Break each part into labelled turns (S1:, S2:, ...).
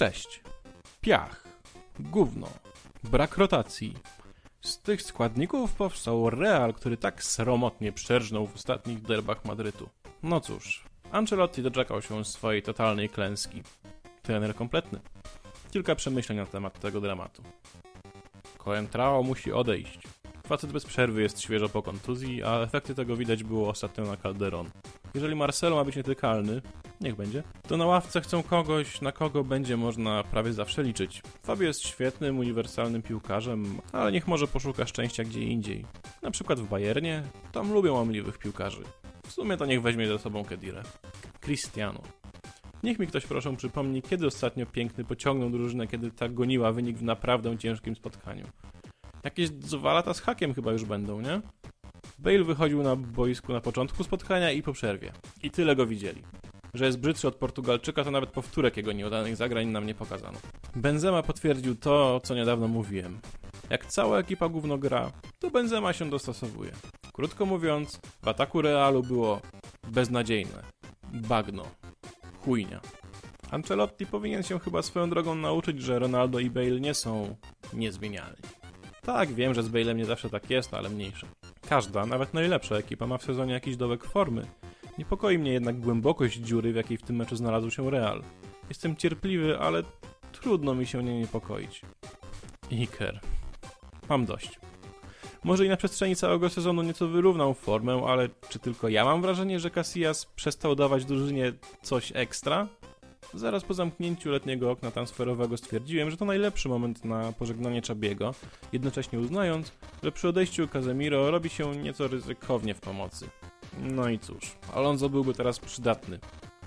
S1: Cześć. Piach. Gówno. Brak rotacji. Z tych składników powstał Real, który tak sromotnie przerżnął w ostatnich derbach Madrytu. No cóż, Ancelotti doczekał się swojej totalnej klęski. Trener kompletny. Kilka przemyśleń na temat tego dramatu. Coentrao musi odejść. Facet bez przerwy jest świeżo po kontuzji, a efekty tego widać było ostatnio na Calderon. Jeżeli Marcelo ma być nietykalny, niech będzie, to na ławce chcą kogoś, na kogo będzie można prawie zawsze liczyć. Fabio jest świetnym, uniwersalnym piłkarzem, ale niech może poszuka szczęścia gdzie indziej. Na przykład w Bayernie, tam lubią łamliwych piłkarzy. W sumie to niech weźmie ze sobą Kedirę. Cristiano. Niech mi ktoś proszę przypomni, kiedy ostatnio piękny pociągnął drużynę, kiedy ta goniła wynik w naprawdę ciężkim spotkaniu. Jakieś dwa lata z hakiem chyba już będą, nie? Bale wychodził na boisku na początku spotkania i po przerwie. I tyle go widzieli. Że jest brzydszy od Portugalczyka, to nawet powtórek jego nieudanych zagrań nam nie pokazano. Benzema potwierdził to, co niedawno mówiłem. Jak cała ekipa gówno gra, to Benzema się dostosowuje. Krótko mówiąc, w ataku Realu było beznadziejne. Bagno. Chujnia. Ancelotti powinien się chyba swoją drogą nauczyć, że Ronaldo i Bale nie są niezmienialni. Tak, wiem, że z Bale'em nie zawsze tak jest, ale mniejsze. Każda, nawet najlepsza ekipa ma w sezonie jakiś dołek formy. Niepokoi mnie jednak głębokość dziury, w jakiej w tym meczu znalazł się Real. Jestem cierpliwy, ale trudno mi się nie niepokoić. Iker. Mam dość. Może i na przestrzeni całego sezonu nieco wyrównał formę, ale czy tylko ja mam wrażenie, że Casillas przestał dawać drużynie coś ekstra? Zaraz po zamknięciu letniego okna transferowego stwierdziłem, że to najlepszy moment na pożegnanie Czabiego, jednocześnie uznając, że przy odejściu Casemiro robi się nieco ryzykownie w pomocy. No i cóż, Alonso byłby teraz przydatny.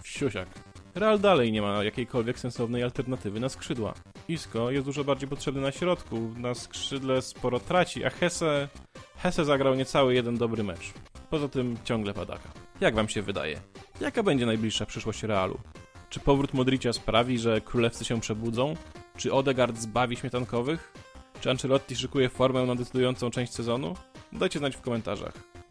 S1: Wsiusiak. Real dalej nie ma jakiejkolwiek sensownej alternatywy na skrzydła. Isco jest dużo bardziej potrzebny na środku, na skrzydle sporo traci, a Hesse... Hesse zagrał niecały jeden dobry mecz. Poza tym ciągle padaka. Jak wam się wydaje? Jaka będzie najbliższa przyszłość Realu? Czy powrót Modricia sprawi, że królewcy się przebudzą? Czy Odegaard zbawi śmietankowych? Czy Ancelotti szykuje formę na decydującą część sezonu? Dajcie znać w komentarzach.